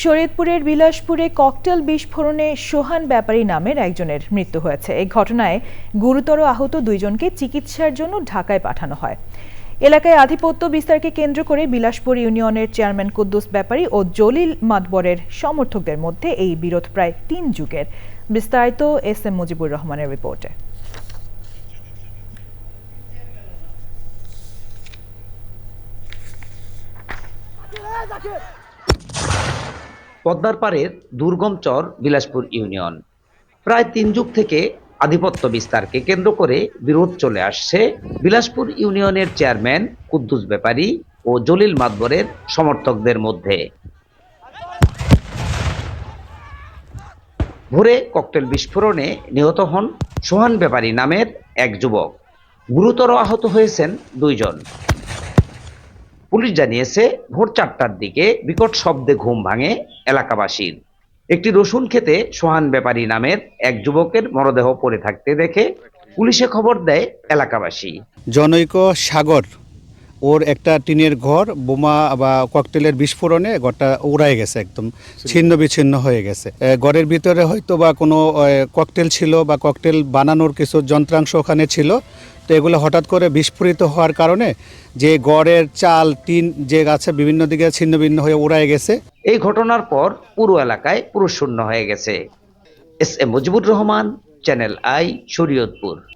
শরীয়তপুরের বিলাসপুরে ককটেল বিস্ফোরণে সোহান ব্যাপারী নামের একজনের মৃত্যু হয়েছে। এই ঘটনায় গুরুতর আহত দুইজনকে চিকিৎসার জন্য ঢাকায় পাঠানো হয়। এলাকায় আধিপত্য বিস্তারকে কেন্দ্র করে বিলাসপুর ইউনিয়নের চেয়ারম্যান কুদ্দুস ব্যাপারী ও জলিল মাতবরের সমর্থকদের মধ্যে এই বিরোধ প্রায় তিন যুগের। বিস্তারিত এস এম মুজিবুর রহমানের রিপোর্টে। পদ্মার পাড়ের দুর্গম চর বিলাসপুর ইউনিয়ন। প্রায় তিন যুগ থেকে আধিপত্য বিস্তারকে কেন্দ্র করে বিরোধ চলে আসছে বিলাসপুর ইউনিয়নের চেয়ারম্যান, কুদ্দুস ব্যাপারী ও জলিল মাতবরের সমর্থকদের মধ্যে। ভোরে ককটেল বিস্ফোরণে নিহত হন সোহান ব্যাপারী নামের এক যুবক। গুরুতর আহত হয়েছেন দুইজন। পুলিশ জানিয়েছে, ভোর চারটার দিকে বিকট শব্দে ঘুম ভাঙে এলাকাবাসীর। একটি রসুন খেতে সোহান ব্যাপারী নামের এক যুবকের মরদেহ পড়ে থাকতে দেখে পুলিশে খবর দেয় এলাকাবাসী। জনৈক সাগর। ওর একটা টিনের ঘর, বোমা বা ককটেলের বিস্ফোরণে ঘরটা উড়াই গেছে একদম, ছিন্ন বিচ্ছিন্ন হয়ে গেছে। ঘরের ভিতরে হয়তো বা কোনো ককটেল ছিল বা ককটেল বানানোর কিছু যন্ত্রাংশ ওখানে ছিল। তো এগুলো হঠাৎ করে বিস্ফোরিত হওয়ার কারণে যে গড়ের চাল, টিন, যে গাছে বিভিন্ন দিকে ছিন্ন ভিন্ন হয়ে উড়াই গেছে। এই ঘটনার পর পুরো এলাকায় পুরো শূন্য হয়ে গেছে। S A Mujibur Rahman, channel I, Shariatpur.